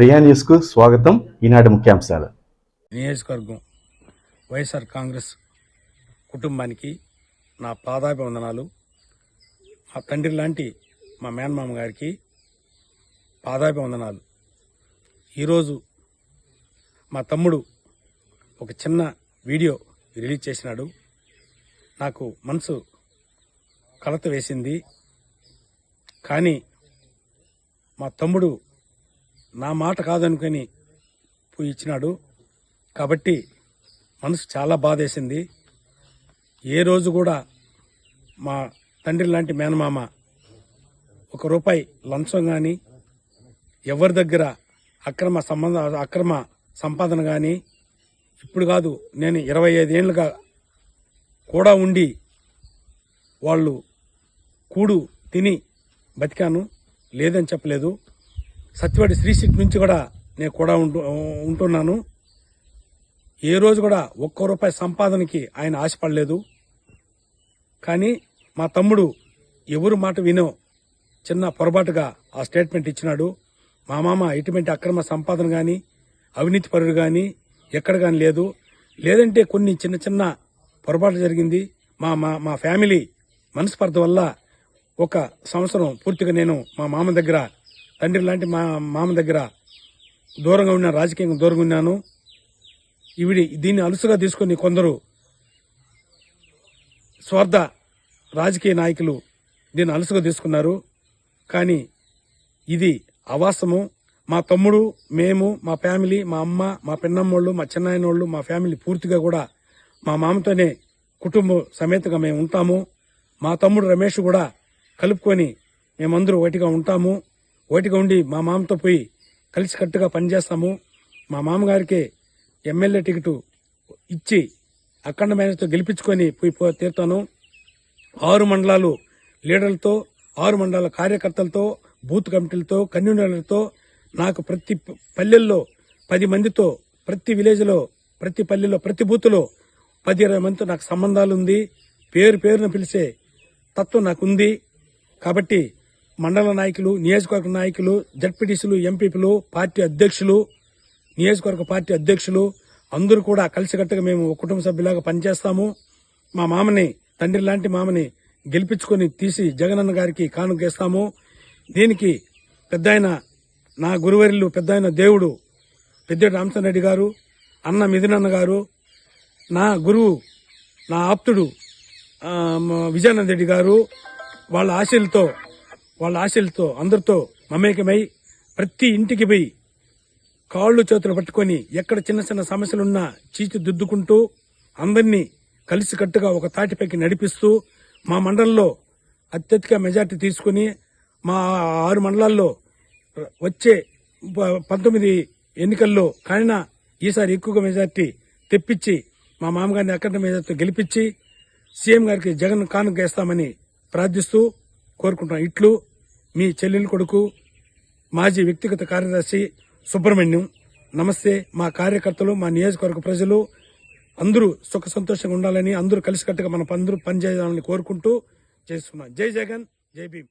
ప్రియా న్యూస్కు స్వాగతం. ఈనాటి ముఖ్యాంశాలు. నియోజకవర్గం వైఎస్ఆర్ కాంగ్రెస్ కుటుంబానికి నా పాదాభివందనాలు. మా తండ్రి లాంటి మా మేనమామ గారికి పాదాభివందనాలు. ఈరోజు మా తమ్ముడు ఒక చిన్న వీడియో రిలీజ్ చేసినాడు. నాకు మనసు కలత వేసింది. కానీ మా తమ్ముడు నా మాట కాదనుకొని పోయి ఇచ్చినాడు. కాబట్టి మనసు చాలా బాధేసింది. ఏ రోజు కూడా మా తండ్రి లాంటి మేనమామ ఒక రూపాయి లంచం కానీ ఎవరి దగ్గర అక్రమ సంబంధ అక్రమ సంపాదన కానీ ఇప్పుడు కాదు నేను ఇరవై ఐదేళ్ళుగా కూడా ఉండి వాళ్ళు కూడు తిని బతికాను లేదని చెప్పలేదు. సత్యవాడి శ్రీశక్తి నుంచి కూడా నేను కూడా ఉంటు ఉంటున్నాను. ఏ రోజు కూడా ఒక్క రూపాయి సంపాదనకి ఆయన ఆశపడలేదు. కానీ మా తమ్ముడు ఎవరు మాట వినో చిన్న పొరపాటుగా ఆ స్టేట్మెంట్ ఇచ్చినాడు. మా మామ ఎటువంటి అక్రమ సంపాదన కానీ అవినీతి పరుడు కానీ ఎక్కడ కానీ లేదు. లేదంటే కొన్ని చిన్న చిన్న పొరపాటు జరిగింది. మా మా మా ఫ్యామిలీ మనస్పర్ధ వల్ల ఒక సంవత్సరం పూర్తిగా నేను మా మామ దగ్గర తండ్రి లాంటి మా మామ దగ్గర దూరంగా ఉన్న రాజకీయంగా దూరంగా ఉన్నాను. ఇవిడి దీన్ని అలుసుగా తీసుకుని కొందరు స్వార్థ రాజకీయ నాయకులు దీన్ని అలుసుగా తీసుకున్నారు. కానీ ఇది అవాస్తము మా తమ్ముడు మేము మా ఫ్యామిలీ మా అమ్మ మా పిన్నమ్మోళ్ళు మా చిన్నాయనోళ్ళు మా ఫ్యామిలీ పూర్తిగా కూడా మా మామతోనే కుటుంబ సమేతంగా మేము ఉంటాము. మా తమ్ముడు రమేష్ కూడా కలుపుకొని మేమందరూ ఒకటిగా ఉంటాము. ఓటిగా ఉండి మా మామతో పోయి కలిసికట్టుగా పనిచేస్తాము. మా మామగారికి ఎమ్మెల్యే టికెట్ ఇచ్చి అఖండ మేనేజర్తో గెలిపించుకొని పోయి పో- తీరుతాను. ఆరు మండలాలు లీడర్లతో ఆరు మండలాల కార్యకర్తలతో బూత్ కమిటీలతో కన్వీనర్లతో నాకు ప్రతి పల్లెల్లో పది మందితో ప్రతి విలేజ్లో ప్రతి పల్లెలో ప్రతి బూత్లో పది ఇరవై మందితో నాకు సంబంధాలు ఉంది పేరు పేరును పిలిచే తత్వం నాకు ఉంది కాబట్టి మండల నాయకులు నియోజకవర్గ నాయకులు జడ్పీటీసీలు ఎంపీపీలు పార్టీ అధ్యక్షులు నియోజకవర్గ పార్టీ అధ్యక్షులు అందరూ కూడా కలిసికట్టుగా మేము కుటుంబ సభ్యులాగా పనిచేస్తాము. మా మామని తండ్రి లాంటి మామని గెలిపించుకొని తీసి జగనన్న గారికి కానుకేస్తాము దీనికి పెద్దాయన నా గురువరిల్లు పెద్ద దేవుడు పెద్ద రామచంద్ర రెడ్డి గారు అన్న మిథునన్న గారు నా గురువు నా ఆప్తుడు విజయానంద రెడ్డి గారు వాళ్ళ ఆశలతో వాళ్ళ ఆశలతో అందరితో మమేకమై ప్రతి ఇంటికి పోయి కాళ్ళు చేతులు పట్టుకొని ఎక్కడ చిన్న చిన్న సమస్యలున్నా చీచి దిద్దుకుంటూ అందరినీ కలిసికట్టుగా ఒక తాటిపైకి నడిపిస్తూ మా మండలంలో అత్యధిక మెజార్టీ తీసుకుని మా ఆరు మండలాల్లో వచ్చే ప- పంతొమ్మిది ఎన్నికల్లో కానీ ఈసారి ఎక్కువగా మెజార్టీ తెప్పించి మా మామగారిని అఖండ మెజార్టీతో గెలిపించి సీఎం గారికి జగన్ కానుక వేస్తామని ప్రార్థిస్తూ కోరుకుంటున్నాం. ఇట్లు మీ చెల్లెలు కొడుకు మాజీ వ్యక్తిగత కార్యదర్శి సుబ్రహ్మణ్యం. నమస్తే మా కార్యకర్తలు మా నియోజకవర్గ ప్రజలు. అందరూ సుఖ సంతోషంగా ఉండాలని అందరూ కలిసికట్టుగా మన అందరూ పనిచేయాలని కోరుకుంటూ చేస్తున్నాం. జై జగన్ జై భీమ్.